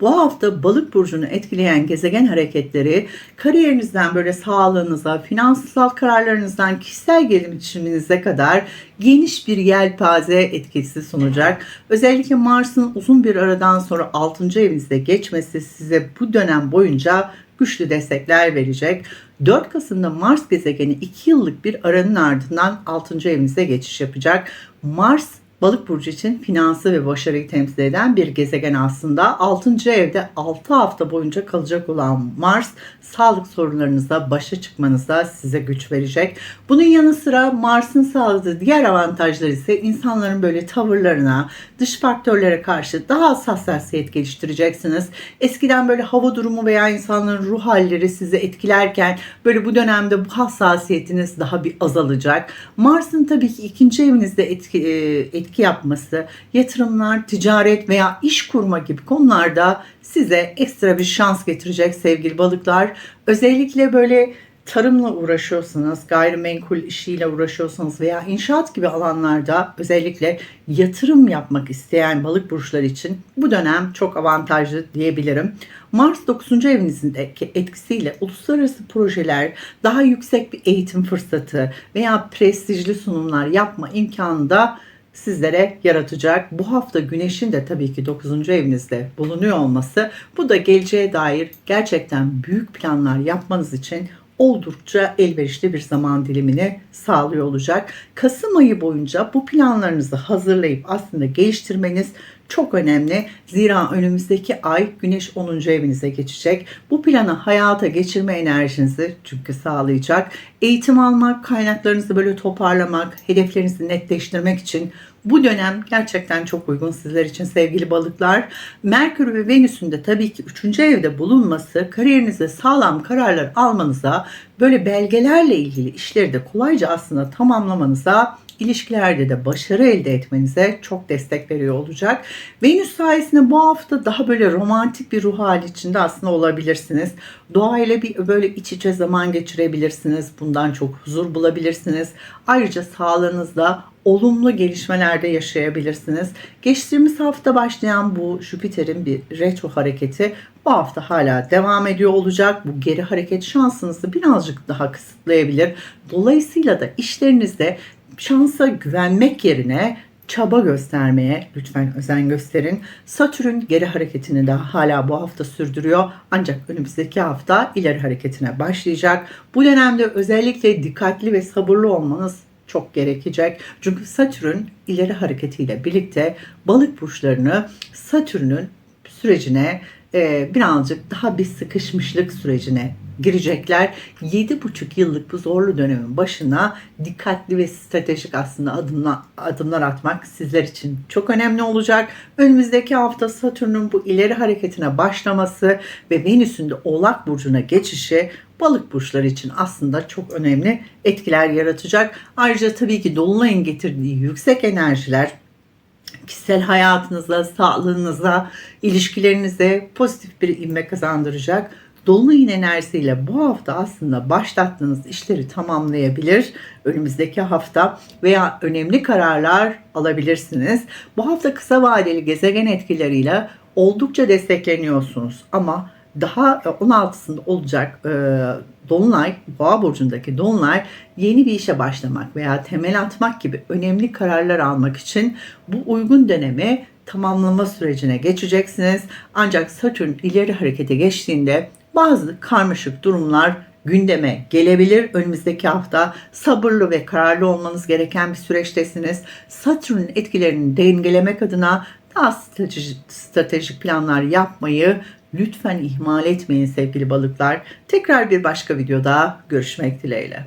Bu hafta balık burcunu etkileyen gezegen hareketleri kariyerinizden böyle sağlığınıza, finansal kararlarınızdan kişisel gelişiminize kadar geniş bir yelpaze etkisi sunacak. Özellikle Mars'ın uzun bir aradan sonra 6. evinizde geçmesi size bu dönem boyunca güçlü destekler verecek. 4 Kasım'da Mars gezegeni 2 yıllık bir aranın ardından 6. evinize geçiş yapacak. Mars Balık burcu için finansı ve başarıyı temsil eden bir gezegen aslında. 6. evde 6 hafta boyunca kalacak olan Mars sağlık sorunlarınızla başa çıkmanıza size güç verecek. Bunun yanı sıra Mars'ın sağladığı diğer avantajlar ise insanların böyle tavırlarına, dış faktörlere karşı daha az hassasiyet geliştireceksiniz. Eskiden böyle hava durumu veya insanların ruh halleri sizi etkilerken böyle bu dönemde bu hassasiyetiniz daha bir azalacak. Mars'ın tabii ki ikinci evinizde etki, e, etki yapması, yatırımlar, ticaret veya iş kurma gibi konularda size ekstra bir şans getirecek sevgili balıklar. Özellikle böyle tarımla uğraşıyorsanız, gayrimenkul işiyle uğraşıyorsanız veya inşaat gibi alanlarda özellikle yatırım yapmak isteyen balık burçları için bu dönem çok avantajlı diyebilirim. Mars 9. evinizdeki etkisiyle uluslararası projeler, daha yüksek bir eğitim fırsatı veya prestijli sunumlar yapma imkanı da sizlere yaratacak. Bu hafta güneşin de tabii ki 9. evinizde bulunuyor olması bu da geleceğe dair gerçekten büyük planlar yapmanız için oldukça elverişli bir zaman dilimini sağlıyor olacak. Kasım ayı boyunca bu planlarınızı hazırlayıp aslında geliştirmeniz çok önemli. Zira önümüzdeki ay Güneş 10. evinize geçecek. Bu planı hayata geçirme enerjinizi çünkü sağlayacak. Eğitim almak, kaynaklarınızı böyle toparlamak, hedeflerinizi netleştirmek için bu dönem gerçekten çok uygun sizler için sevgili balıklar. Merkür ve Venüs'ün de tabii ki 3. evde bulunması kariyerinizde sağlam kararlar almanıza, böyle belgelerle ilgili işleri de kolayca aslında tamamlamanıza ilişkilerde de başarı elde etmenize çok destek veriyor olacak. Venüs sayesinde bu hafta daha böyle romantik bir ruh hali içinde aslında olabilirsiniz. Doğayla bir böyle iç içe zaman geçirebilirsiniz. Bundan çok huzur bulabilirsiniz. Ayrıca sağlığınızda olumlu gelişmelerde yaşayabilirsiniz. Geçtiğimiz hafta başlayan bu Jüpiter'in bir retro hareketi bu hafta hala devam ediyor olacak. Bu geri hareket şansınızı birazcık daha kısıtlayabilir. Dolayısıyla da işlerinizde şansa güvenmek yerine çaba göstermeye lütfen özen gösterin. Satürn geri hareketini de hala bu hafta sürdürüyor. Ancak önümüzdeki hafta ileri hareketine başlayacak. Bu dönemde özellikle dikkatli ve sabırlı olmanız çok gerekecek. Çünkü Satürn ileri hareketiyle birlikte balık burçlarını Satürn'ün sürecine e, birazcık daha bir sıkışmışlık sürecine girecekler. 7,5 yıllık bu zorlu dönemin başına dikkatli ve stratejik aslında adımlar, adımlar atmak sizler için çok önemli olacak. Önümüzdeki hafta Satürn'ün bu ileri hareketine başlaması ve Venüs'ün de Oğlak Burcu'na geçişi balık burçları için aslında çok önemli etkiler yaratacak. Ayrıca tabii ki Dolunay'ın getirdiği yüksek enerjiler kişisel hayatınıza, sağlığınıza, ilişkilerinize pozitif bir inme kazandıracak. Dolunay'ın enerjisiyle bu hafta aslında başlattığınız işleri tamamlayabilir. Önümüzdeki hafta veya önemli kararlar alabilirsiniz. Bu hafta kısa vadeli gezegen etkileriyle oldukça destekleniyorsunuz ama daha 16'sında olacak e, Dolunay, Boğa burcundaki Dolunay yeni bir işe başlamak veya temel atmak gibi önemli kararlar almak için bu uygun dönemi tamamlama sürecine geçeceksiniz. Ancak Satürn ileri harekete geçtiğinde bazı karmaşık durumlar gündeme gelebilir. Önümüzdeki hafta sabırlı ve kararlı olmanız gereken bir süreçtesiniz. Satürn'ün etkilerini dengelemek adına daha stratejik, stratejik planlar yapmayı lütfen ihmal etmeyin sevgili balıklar. Tekrar bir başka videoda görüşmek dileğiyle.